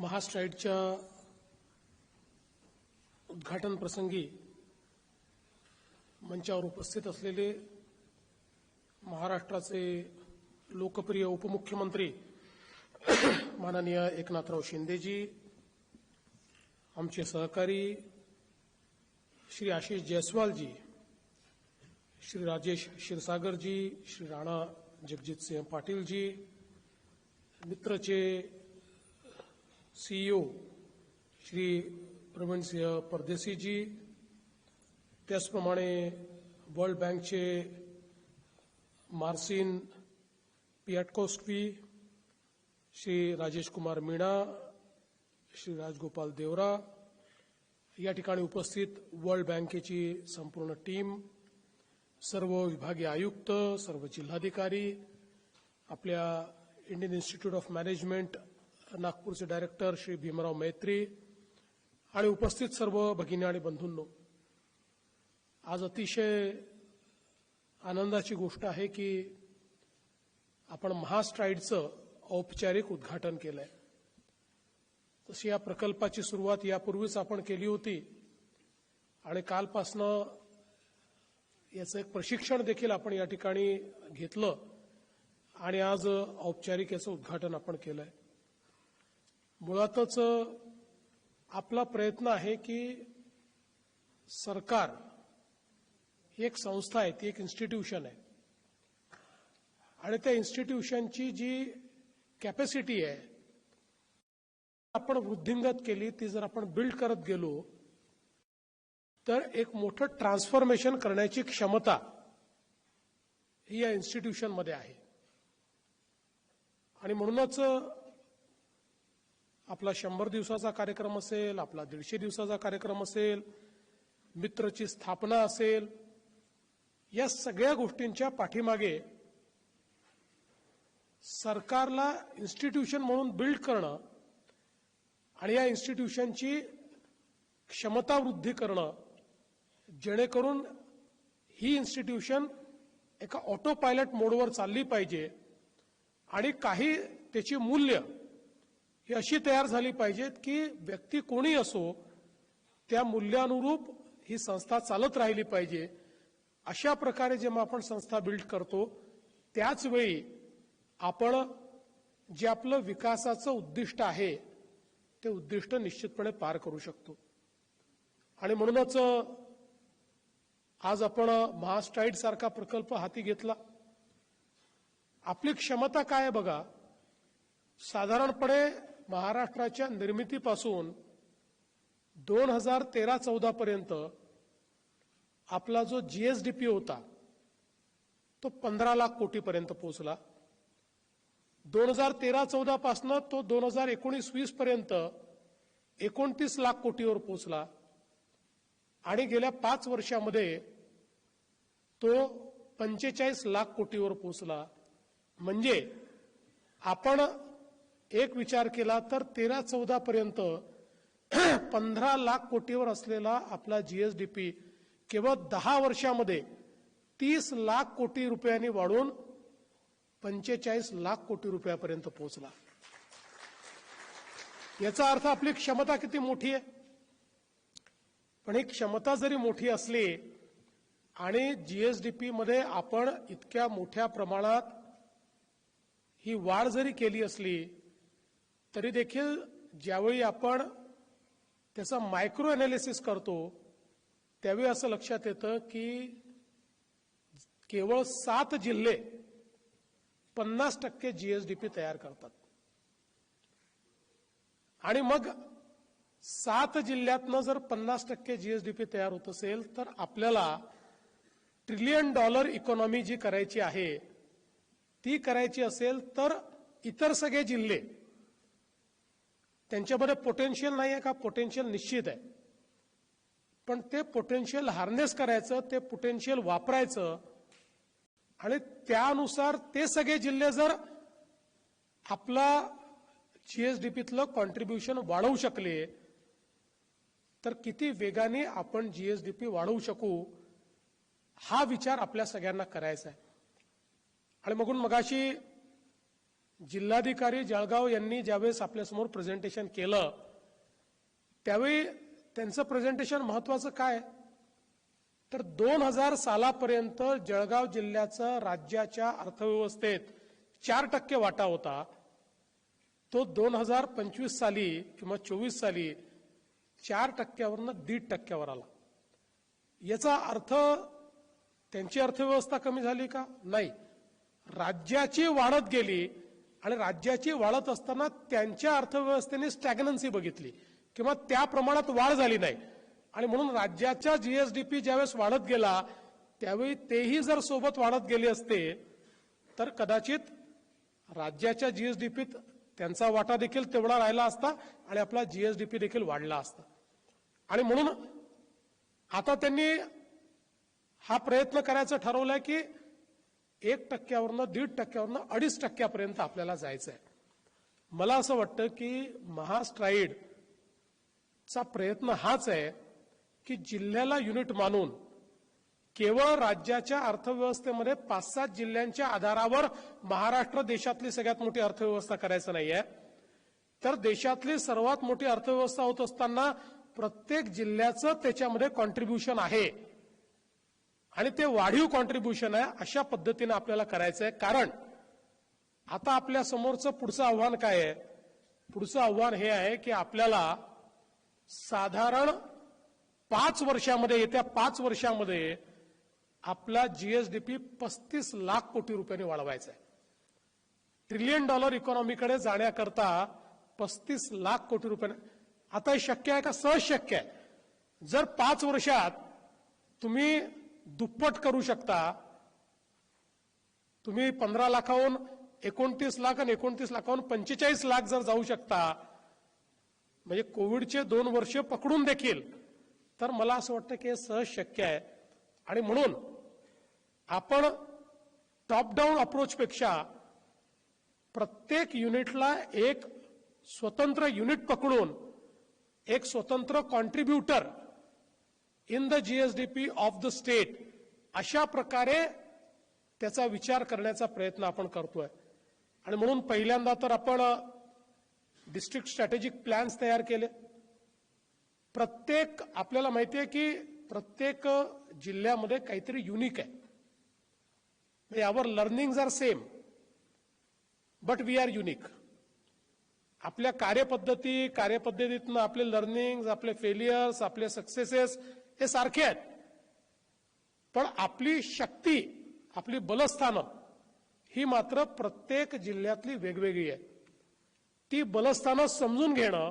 महास्ट्राईडच्या उद्घाटन प्रसंगी मंचावर उपस्थित असलेले महाराष्ट्राचे लोकप्रिय उपमुख्यमंत्री माननीय एकनाथराव शिंदेजी आमचे सहकारी श्री आशिष जयस्वालजी श्री राजेश क्षीरसागरजी श्री राणा जगजितसिंह पाटीलजी मित्रचे सीईओ श्री प्रवीणसिंह परदेशीजी त्याचप्रमाणे वर्ल्ड बँकचे मार्सिन पियाटकोस्क्वी श्री राजेश कुमार मीणा श्री राजगोपाल देवरा या ठिकाणी उपस्थित वर्ल्ड बँकेची संपूर्ण टीम सर्व विभागीय आयुक्त सर्व जिल्हाधिकारी आपल्या इंडियन इन्स्टिट्यूट ऑफ मॅनेजमेंट नागपूरचे डायरेक्टर श्री भीमराव मैत्री आणि उपस्थित सर्व भगिनी आणि बंधूंनो आज अतिशय आनंदाची गोष्ट आहे की आपण महास्ट्राईडचं औपचारिक उद्घाटन केलंय. तशी या प्रकल्पाची सुरुवात यापूर्वीच आपण केली होती आणि कालपासनं याचं एक प्रशिक्षण देखील आपण या ठिकाणी घेतलं आणि आज औपचारिक याचं उद्घाटन आपण केलंय. मुळातच आपला प्रयत्न आहे की सरकार ही एक संस्था आहे ती एक इन्स्टिट्यूशन आहे. आणि त्या इन्स्टिट्यूशनची जी कॅपॅसिटी आहे आपण वृद्धिंगत केली ती जर आपण बिल्ड करत गेलो तर एक मोठं ट्रान्सफॉर्मेशन करण्याची क्षमता ही या इन्स्टिट्यूशनमध्ये आहे. आणि म्हणूनच आपला शंभर दिवसाचा कार्यक्रम असेल आपला दीडशे दिवसाचा कार्यक्रम असेल मित्रची स्थापना असेल या सगळ्या गोष्टींच्या पाठीमागे सरकारला इन्स्टिट्यूशन म्हणून बिल्ड करणं आणि या इन्स्टिट्यूशनची क्षमता वृद्धी करणं जेणेकरून ही इन्स्टिट्यूशन एका ऑटो पायलट मोडवर चालली पाहिजे आणि काही त्याची मूल्य ही अशी तयार झाली पाहिजेत की व्यक्ती कोणी असो त्या मूल्यानुरूप ही संस्था चालत राहिली पाहिजे. अशा प्रकारे जेव्हा आपण संस्था बिल्ड करतो त्याच वेळी आपण जे आपलं विकासाचं उद्दिष्ट आहे ते उद्दिष्ट निश्चितपणे पार करू शकतो. आणि म्हणूनच आज आपण महास्ट्राईड सारखा प्रकल्प हाती घेतला. आपली क्षमता काय आहे बघा? साधारणपणे महाराष्ट्राच्या निर्मितीपासून दोन हजार तेरा चौदा पर्यंत आपला जो जीएसडीपी होता तो पंधरा लाख कोटीपर्यंत पोहोचला. दोन हजार तेरा चौदा पासनं तो दोन हजार एकोणीस वीस पर्यंत एकोणतीस लाख कोटीवर पोहोचला. आणि गेल्या पाच वर्षामध्ये तो पंचेचाळीस लाख कोटीवर पोहोचला. म्हणजे आपण एक विचार केला तर तेरा चौदा पर्यंत पंधरा लाख कोटीवर असलेला आपला जीएसडीपी केवळ दहा वर्षामध्ये तीस लाख कोटी रुपयांनी वाढून पंचेचाळीस लाख कोटी रुपयापर्यंत पोहोचला. याचा अर्थ आपली क्षमता किती मोठी आहे? पण ही क्षमता जरी मोठी असली आणि जीएसडीपी मध्ये आपण इतक्या मोठ्या प्रमाणात ही वाढ जरी केली असली तरी देखील ज्यावेळी आपण त्याचं मायक्रो अनालिसिस करतो त्यावेळी असं लक्षात येतं की केवळ सात जिल्हे पन्नास टक्के जीएसडीपी तयार करतात. आणि मग सात जिल्ह्यातनं जर पन्नास टक्के जीएसडीपी तयार होत असेल तर आपल्याला ट्रिलियन डॉलर इकॉनॉमी जी करायची आहे ती करायची असेल तर इतर सगळे जिल्हे त्यांच्यामध्ये पोटेन्शियल नाही आहे का? पोटेन्शियल निश्चित आहे. पण ते पोटेन्शियल हार्नेस करायचं ते पोटेन्शियल वापरायचं आणि त्यानुसार ते सगळे जिल्हे जर आपला जीएसडीपीतलं कॉन्ट्रीब्युशन वाढवू शकले तर किती वेगाने आपण जीएसडीपी वाढवू शकू हा विचार आपल्या सगळ्यांना करायचा आहे. आणि मगून मगाशी जिल्हाधिकारी जळगाव यांनी ज्यावेळेस आपल्यासमोर प्रेझेंटेशन केलं त्यावेळी त्यांचं प्रेझेंटेशन महत्वाचं काय? तर दोन हजार सालापर्यंत जळगाव जिल्ह्याचं राज्याच्या अर्थव्यवस्थेत चार टक्के वाटा होता. तो दोन हजार पंचवीस साली किंवा चोवीस साली चार टक्क्यावरनं दीड टक्क्यावर आला. याचा अर्थ त्यांची अर्थव्यवस्था कमी झाली का? नाही. राज्याची वाढत गेली आणि राज्याची वाढत असताना त्यांच्या अर्थव्यवस्थेने स्टॅग्नन्सी बघितली. किंवा त्या प्रमाणात वाढ झाली नाही. आणि म्हणून राज्याच्या जीएसडीपी ज्यावेळेस वाढत गेला त्यावेळी तेही जर सोबत वाढत गेले असते तर कदाचित राज्याच्या जीएसडीपीत त्यांचा वाटा देखील तेवढा राहिला असता आणि आपला जीएसडीपी देखील वाढला असता. आणि म्हणून आता त्यांनी हा प्रयत्न करायचं ठरवलाय की एक टक्क्यावरनं दीड टक्क्यावरनं अडीच टक्क्यापर्यंत आपल्याला जायचं आहे मला असं वाटतं की महास्ट्राईड चा प्रयत्न हाच आहे की जिल्ह्याला युनिट मानून केवळ राज्याच्या अर्थव्यवस्थेमध्ये पाच सात जिल्ह्यांच्या आधारावर महाराष्ट्र देशातली सगळ्यात मोठी अर्थव्यवस्था करायचं नाहीये. तर देशातली सर्वात मोठी अर्थव्यवस्था होत असताना प्रत्येक जिल्ह्याचं त्याच्यामध्ये कॉन्ट्रीब्युशन आहे. आणि ते वाढीव कॉन्ट्रीब्युशन आहे अशा पद्धतीने आपल्याला करायचं आहे कारण आता आपल्या समोरचं पुढचं आव्हान काय आहे? पुढचं आव्हान हे आहे की आपल्याला साधारण पाच वर्षामध्ये येत्या पाच वर्षामध्ये आपला जीएसडीपी पस्तीस लाख कोटी रुपयांनी वाढवायचा आहे ट्रिलियन डॉलर इकॉनॉमीकडे जाण्याकरता पस्तीस लाख कोटी रुपये आता हे शक्य आहे का? सहज शक्य आहे. जर पाच वर्षात तुम्ही दुप्पट करू शकता. तुम्ही पंधरा लाखाहून एकोणतीस लाख आणि एकोणतीस लाखाहून पंचेचाळीस लाख जर जाऊ शकता म्हणजे कोविडचे दोन वर्ष पकडून देखील तर मला असं वाटतं की हे सहज शक्य आहे. आणि म्हणून आपण टॉप डाऊन अप्रोचपेक्षा प्रत्येक युनिटला एक स्वतंत्र युनिट पकडून एक स्वतंत्र contributor in the GSDP of the state अशा प्रकारे त्याचा विचार करण्याचा प्रयत्न आपण करतोय. आणि म्हणून पहिल्यांदा तर आपण डिस्ट्रिक्ट स्ट्रॅटेजिक प्लॅन्स तयार केले. प्रत्येक आपल्याला माहिती आहे की प्रत्येक जिल्ह्यामध्ये काहीतरी युनिक आहे. यावर learning are same but we are unique आपल्या कार्यपद्धती कार्यपद्धतीतनं आपले लर्निंग आपले फेलियर्स आपले सक्सेसेस हे सारखे आहेत. पण आपली शक्ती आपली बलस्थानं ही मात्र प्रत्येक जिल्ह्यातली वेगवेगळी आहे ती बलस्थानं समजून घेणं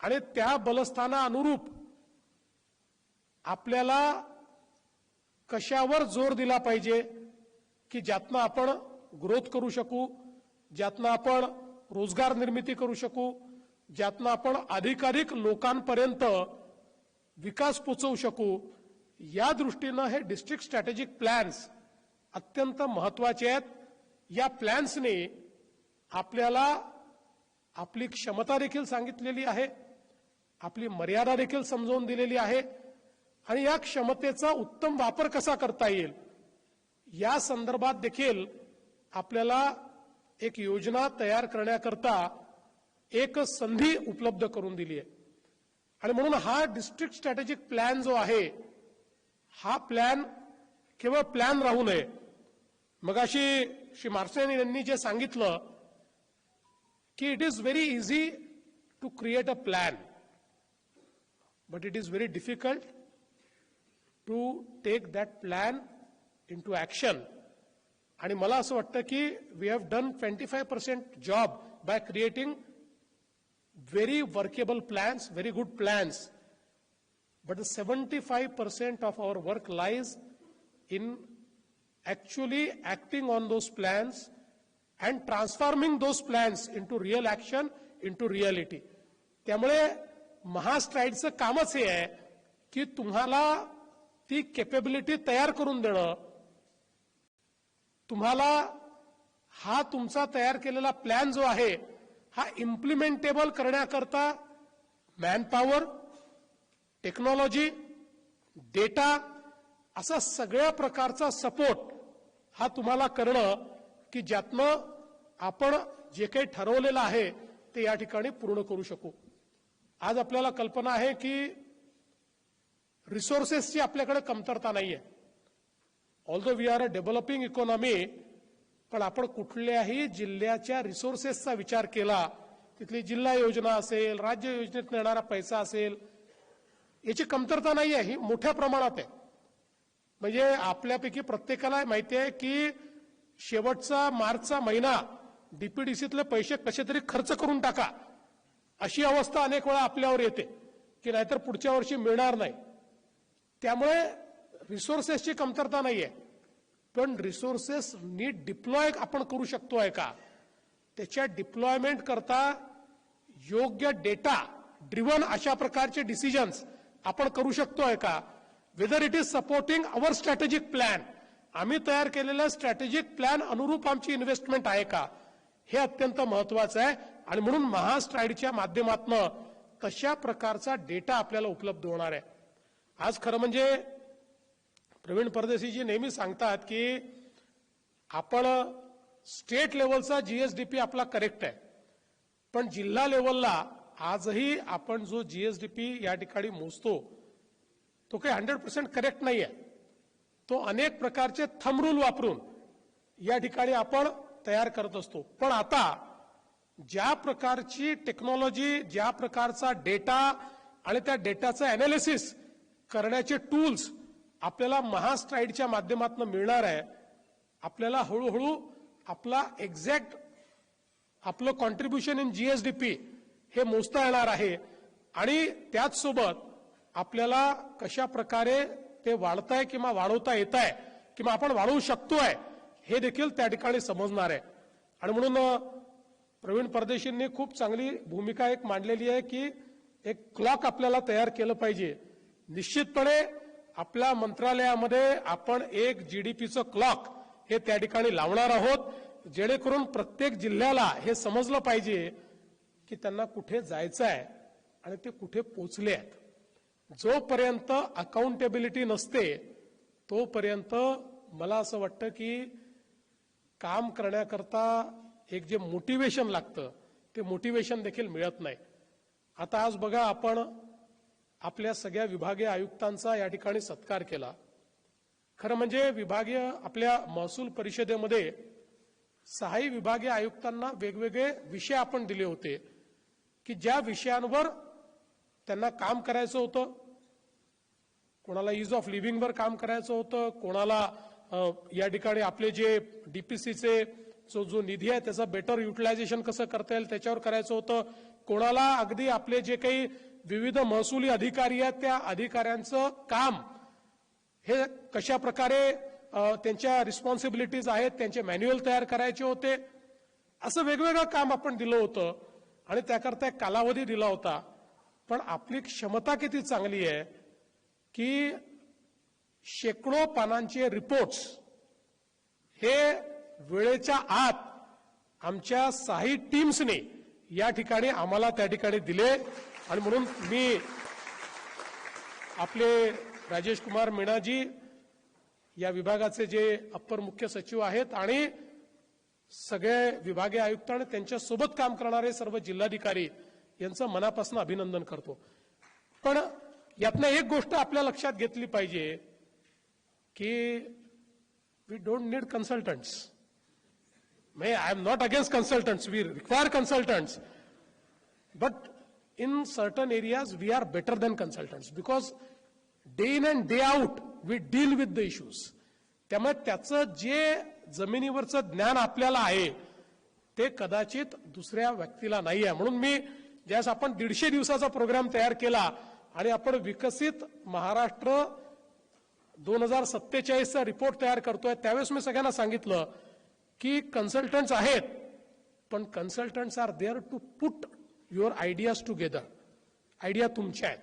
आणि त्या बलस्थाना अनुरूप आपल्याला कशावर जोर दिला पाहिजे की ज्यातनं आपण ग्रोथ करू शकू ज्यातनं आपण रोजगार निर्मिती करू शकू ज्यातनं आपण अधिकाधिक लोकांपर्यंत विकास पोचवू शकू या दृष्टीनं हे डिस्ट्रिक्ट स्ट्रॅटेजिक प्लॅन्स अत्यंत महत्त्वाचे आहेत. या प्लॅन्सने आपल्याला आपली क्षमता देखील सांगितलेली आहे आपली मर्यादा देखील समजावून दिलेली आहे आणि या क्षमतेचा उत्तम वापर कसा करता येईल या संदर्भात देखील आपल्याला एक योजना तयार करण्याकरता एक संधी उपलब्ध करून दिली आहे. आणि म्हणून हा डिस्ट्रिक्ट स्ट्रॅटेजिक प्लॅन जो आहे हा प्लॅन केवळ प्लॅन राहू नये. मगाशी श्री मार्सेन यांनी जे सांगितलं की it is very easy to create a plan but it is very difficult to take that plan into action आणि मला असं वाटतं की we have done twenty five percent job by creating very workable plans, very good plans. but the 75% of our work lies in actually acting on those plans and transforming those plans into real action, into reality. त्यामुळे महास्ट्राईडचं कामच हे आहे की तुम्हाला ती capability तयार करून देणं तुम्हाला हा तुमचा तयार केलेला प्लॅन जो आहे हा इम्प्लिमेंटेबल करण्याकरता मॅनपॉवर टेक्नॉलॉजी डेटा असा सगळ्या प्रकारचा सपोर्ट हा तुम्हाला करणं की ज्यातनं आपण जे काही ठरवलेलं आहे ते या ठिकाणी पूर्ण करू शकू. आज आपल्याला कल्पना आहे की रिसोर्सेसची आपल्याकडे कमतरता नाहीये. Although we are a developing economy पण आपण कुठल्याही जिल्ह्याच्या रिसोर्सेसचा विचार केला तिथली जिल्हा योजना असेल राज्य योजनेत येणारा पैसा असेल याची कमतरता नाही आहे ही मोठ्या प्रमाणात आहे. म्हणजे आपल्यापैकी प्रत्येकाला माहिती आहे की शेवटचा मार्चचा महिना डीपीडीसीतले पैसे कसे तरी खर्च करून टाका. अशी अवस्था अनेक वेळा आपल्यावर येते की नाहीतर पुढच्या वर्षी मिळणार नाही. त्यामुळे रिसोर्सेसची कमतरता नाही आहे पण रिसोर्सेस नीट डिप्लॉय आपण करू शकतो आहे का? त्याच्या डिप्लॉयमेंट करता योग्य डेटा ड्रिव्हन अशा प्रकारचे डिसिजन्स आपण करू शकतो आहे का? Whether it is supporting our strategic plan आम्ही तयार केलेल्या स्ट्रॅटेजिक प्लॅन अनुरूप आमची इन्व्हेस्टमेंट आहे का? हे अत्यंत महत्वाचं आहे आणि म्हणून महास्ट्राईडच्या माध्यमातून तशा प्रकारचा डेटा आपल्याला उपलब्ध होणार आहे? आज खरं म्हणजे प्रवीण परदेशीजी नेहमी सांगतात की आपण स्टेट लेवलचा जीएसडीपी आपला करेक्ट आहे. पण जिल्हा लेवलला आजही आपण जो जीएसडीपी या ठिकाणी मोजतो तो काही हंड्रेड पर्सेंट करेक्ट नाही आहे तो अनेक प्रकारचे थमरूल वापरून या ठिकाणी आपण तयार करत असतो. पण आता ज्या प्रकारची टेक्नॉलॉजी ज्या प्रकारचा डेटा आणि त्या डेटाचं अनालिसिस करण्याचे टूल्स आपल्याला महास्ट्राईडच्या माध्यमातून मिळणार आहे. आपल्याला हळूहळू आपला एक्झॅक्ट आपलं कॉन्ट्रीब्युशन इन जीएसडीपी हे मोजता येणार आहे. आणि त्याचसोबत आपल्याला कशा प्रकारे ते वाढताय किंवा वाढवता येत आहे किंवा आपण वाढवू शकतोय हे देखील त्या ठिकाणी समजणार आहे. आणि म्हणून प्रवीण परदेशींनी खूप चांगली भूमिका एक मांडलेली आहे की एक क्लॉक आपल्याला तयार केलं पाहिजे. निश्चितपणे आपल्या मंत्रालयामध्ये आपण एक जीडीपीचं क्लॉक हे त्या ठिकाणी लावणार आहोत. जेणेकरून प्रत्येक जिल्ह्याला हे समजलं पाहिजे की त्यांना कुठे जायचं आहे आणि ते कुठे पोचले आहेत. जोपर्यंत अकाउंटेबिलिटी नसते तोपर्यंत मला असं वाटतं की काम करण्याकरता एक जे मोटिवेशन लागतं ते मोटिवेशन देखील मिळत नाही. आता आज बघा आपण आपल्या सगळ्या विभागीय आयुक्तांचा या ठिकाणी सत्कार केला. खरं म्हणजे विभागीय आपल्या महसूल परिषदेमध्ये सहाही विभागीय आयुक्तांना वेगवेगळे विषय आपण दिले होते की ज्या विषयांवर त्यांना काम करायचं होतं कोणाला इज ऑफ लिव्हिंगवर काम करायचं होतं कोणाला या ठिकाणी आपले जे डीपीसीचे जो जो निधी आहे त्याचं बेटर युटिलायझेशन कसं करता येईल त्याच्यावर करायचं होतं कोणाला अगदी आपले जे काही विविध महसुली अधिकारी आहेत त्या अधिकाऱ्यांचं काम हे कशा प्रकारे त्यांच्या रिस्पॉन्सिबिलिटीज आहेत त्यांचे मॅन्युअल तयार करायचे होते असं वेगवेगळं काम आपण दिलं होतं आणि त्याकरता एक कालावधी दिला होता. पण आपली क्षमता किती चांगली आहे की शेकडो पानांचे रिपोर्ट्स हे वेळेच्या आत आमच्या साही टीम्सने या ठिकाणी आम्हाला त्या ठिकाणी दिले. आणि म्हणून मी आपले राजेश कुमार मीणाजी या विभागाचे जे अप्पर मुख्य सचिव आहेत आणि सगळे विभागीय आयुक्त आणि त्यांच्यासोबत काम करणारे सर्व जिल्हाधिकारी यांचं मनापासून अभिनंदन करतो. पण यातनं एक गोष्ट आपल्या लक्षात घेतली पाहिजे की we don't need consultants may I am not against consultants we require consultants but in certain areas, we are better than consultants because day in and day out, we deal with the issues. त्यामुळे त्याचं जे जमिनीवरचं ज्ञान आपल्याला आहे ते कदाचित दुसऱ्या व्यक्तीला नाही आहे म्हणून मी ज्यावेळेस आपण दीडशे दिवसाचा प्रोग्राम तयार केला आणि आपण विकसित महाराष्ट्र दोन हजार सत्तेचाळीसचा रिपोर्ट तयार करतोय त्यावेळेस मी सगळ्यांना सांगितलं की कन्सल्टंट्स आहेत पण consultants are there to put your ideas together. Idea तुमच्या आहेत.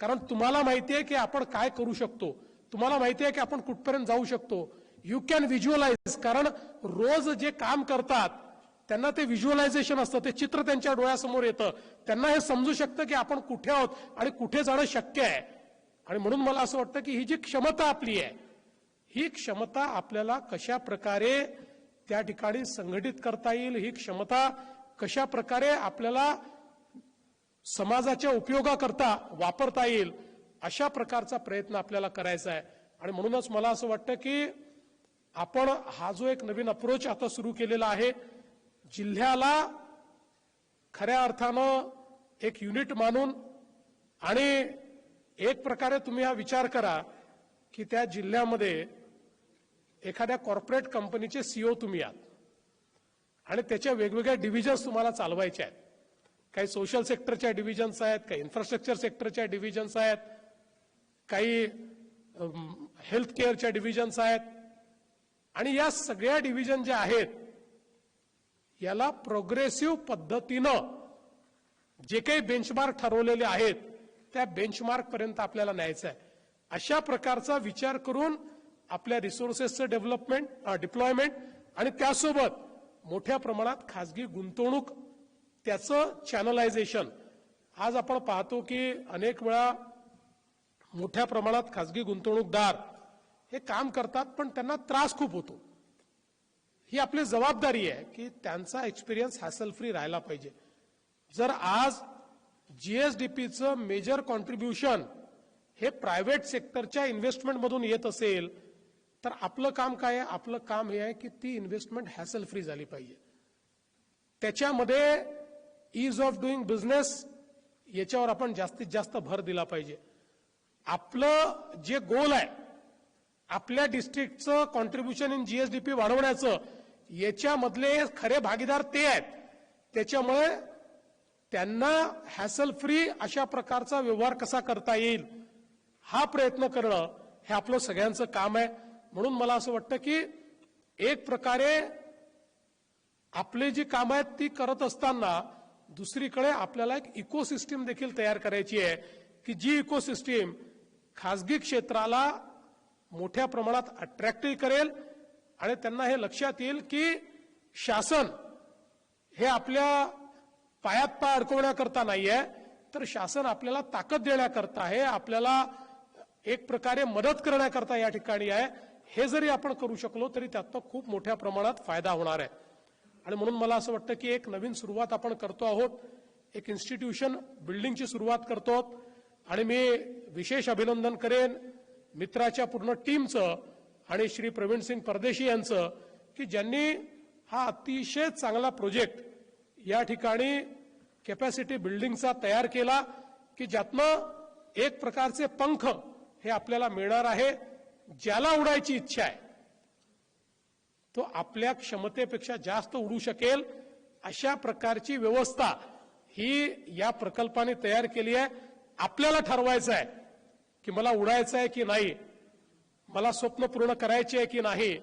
कारण तुम्हाला माहिती आहे की आपण काय करू शकतो. तुम्हाला माहिती आहे की आपण कुठपर्यंत जाऊ शकतो. यू कॅन व्हिज्युअलाइज कारण रोज जे काम करतात त्यांना ते व्हिज्युअलायझेशन असतं. ते चित्र त्यांच्या डोळ्यासमोर येतं. त्यांना हे समजू शकतं की आपण कुठे आहोत आणि कुठे जाणं शक्य आहे. आणि म्हणून मला असं वाटतं की ही जी क्षमता आपली आहे ही क्षमता आपल्याला कशा प्रकारे त्या ठिकाणी संघटित करता येईल ही क्षमता कशा प्रकारे आपल्याला समाजाच्या उपयोगाकरता वापरता येईल अशा प्रकारचा प्रयत्न आपल्याला करायचा आहे. आणि म्हणूनच मला असं वाटतं की आपण हा जो एक नवीन अप्रोच आता सुरू केलेला आहे जिल्ह्याला खऱ्या अर्थानं एक युनिट मानून आणि एक प्रकारे तुम्ही हा विचार करा की त्या जिल्ह्यामध्ये एखाद्या कॉर्पोरेट कंपनीचे सीओ तुम्ही आहात. आणि त्याच्या वेगवेगळ्या डिव्हिजन्स तुम्हाला चालवायच्या आहेत. काही सोशल सेक्टरच्या डिव्हिजन्स आहेत काही इन्फ्रास्ट्रक्चर सेक्टरच्या डिव्हिजन्स आहेत काही हेल्थ केअरच्या डिव्हिजन्स आहेत. आणि या सगळ्या डिव्हिजन ज्या आहेत याला प्रोग्रेसिव्ह पद्धतीनं जे काही बेंचमार्क ठरवलेले आहेत त्या बेंचमार्क पर्यंत आपल्याला न्यायचं आहे अशा प्रकारचा विचार करून आपल्या रिसोर्सेसचं डेव्हलपमेंट डिप्लॉयमेंट आणि त्यासोबत मोठ्या प्रमाणात खासगी गुंतवणूक त्याचं चॅनलायझेशन आज आपण पाहतो की अनेक वेळा मोठ्या प्रमाणात खासगी गुंतवणूकदार हे काम करतात पण त्यांना त्रास खूप होतो. ही आपली जबाबदारी आहे की त्यांचा एक्सपिरियन्स हॅसल फ्री राहायला पाहिजे. जर आज जीएसडीपीचं मेजर कॉन्ट्रीब्युशन हे प्रायव्हेट सेक्टरच्या इन्व्हेस्टमेंटमधून येत असेल तर आपलं काम काय आहे? आपलं काम हे आहे की ती इन्व्हेस्टमेंट हॅसल फ्री झाली पाहिजे. त्याच्यामध्ये इज ऑफ डुईंग बिझनेस याच्यावर आपण जास्तीत जास्त भर दिला पाहिजे. आपलं जे गोल आहे आपल्या डिस्ट्रिक्टचं कॉन्ट्रीब्युशन इन जीएसडीपी वाढवण्याचं याच्यामधले खरे भागीदार ते आहेत. त्याच्यामुळे त्यांना हॅसल फ्री अशा प्रकारचा व्यवहार कसा करता येईल हा प्रयत्न करणं हे आपलं सगळ्यांचं काम आहे. म्हणून मला असं वाटतं की एक प्रकारे आपली जी कामं आहेत ती करत असताना दुसरीकडे आपल्याला एक इकोसिस्टीम देखील तयार करायची आहे की जी इकोसिस्टीम खाजगी क्षेत्राला मोठ्या प्रमाणात अट्रॅक्टिव्ह करेल आणि त्यांना हे लक्षात येईल की शासन हे आपल्या पायात पाय अडकवण्याकरता नाहीये तर शासन आपल्याला ताकद देण्याकरता आहे आपल्याला एक प्रकारे मदत करण्याकरता या ठिकाणी आहे. हे जरी आपण करू शकलो तरी त्यातनं खूप मोठ्या प्रमाणात फायदा होणार आहे. आणि म्हणून मला असं वाटतं की एक नवीन सुरुवात आपण करतो आहोत. एक इन्स्टिट्यूशन बिल्डिंगची सुरुवात करतो आहोत. आणि मी विशेष अभिनंदन करेन मित्राच्या पूर्ण टीमचं आणि श्री प्रवीण सिंग परदेशी यांचं की ज्यांनी हा अतिशय चांगला प्रोजेक्ट या ठिकाणी कॅपॅसिटी बिल्डिंगचा तयार केला की ज्यातनं एक प्रकारचे पंख हे आपल्याला मिळणार आहे ज्याला उडायची इच्छा आहे. तो आपल्या क्षमतेपेक्षा जास्त उडू शकेल अशा प्रकारची व्यवस्था ही या प्रकल्पाने तयार केली आहे. आपल्याला ठरवायचं आहे की मला उडायचं आहे की नाही मला स्वप्न पूर्ण करायचे आहे की नाही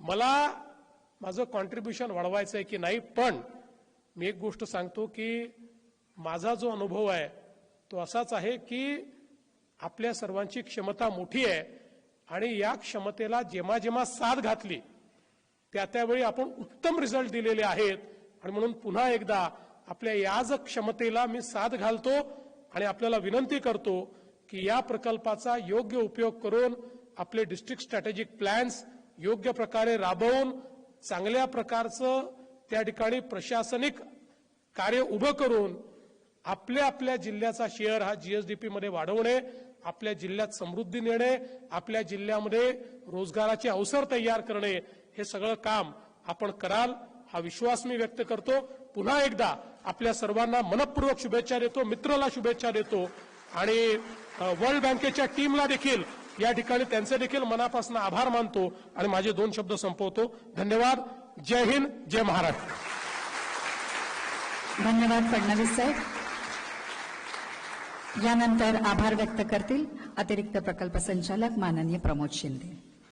मला माझं कॉन्ट्रीब्युशन वाढवायचं आहे की नाही. पण मी एक गोष्ट सांगतो की माझा जो अनुभव आहे तो असाच आहे की आपल्या सर्वांची क्षमता मोठी आहे. आणि या क्षमतेला जेव्हा जेव्हा साथ घातली त्या त्यावेळी आपण उत्तम रिझल्ट दिलेले आहेत. आणि म्हणून पुन्हा एकदा आपल्या याच क्षमतेला मी साथ घालतो आणि आपल्याला विनंती करतो की या प्रकल्पाचा योग्य उपयोग करून आपले डिस्ट्रिक्ट स्ट्रॅटेजिक प्लॅन्स योग्य प्रकारे राबवून चांगल्या प्रकारचं त्या ठिकाणी प्रशासनिक कार्य उभं करून आपल्या आपल्या जिल्ह्याचा शेअर हा जीएसडीपी मध्ये वाढवणे आपल्या जिल्ह्यात समृद्धी नेणे आपल्या जिल्ह्यामध्ये रोजगाराचे अवसर तयार करणे हे सगळं काम आपण कराल हा विश्वास मी व्यक्त करतो. पुन्हा एकदा आपल्या सर्वांना मनपूर्वक शुभेच्छा देतो मित्राला शुभेच्छा देतो. आणि वर्ल्ड बँकेच्या टीमला देखील या ठिकाणी त्यांचे देखील मनापासून आभार मानतो. आणि माझे दोन शब्द संपवतो. धन्यवाद. जय हिंद जय महाराष्ट्र. धन्यवाद फडणवीस साहेब. यानंतर आभार व्यक्त करतील. अतिरिक्त प्रकल्प संचालक माननीय प्रमोद शिंदे.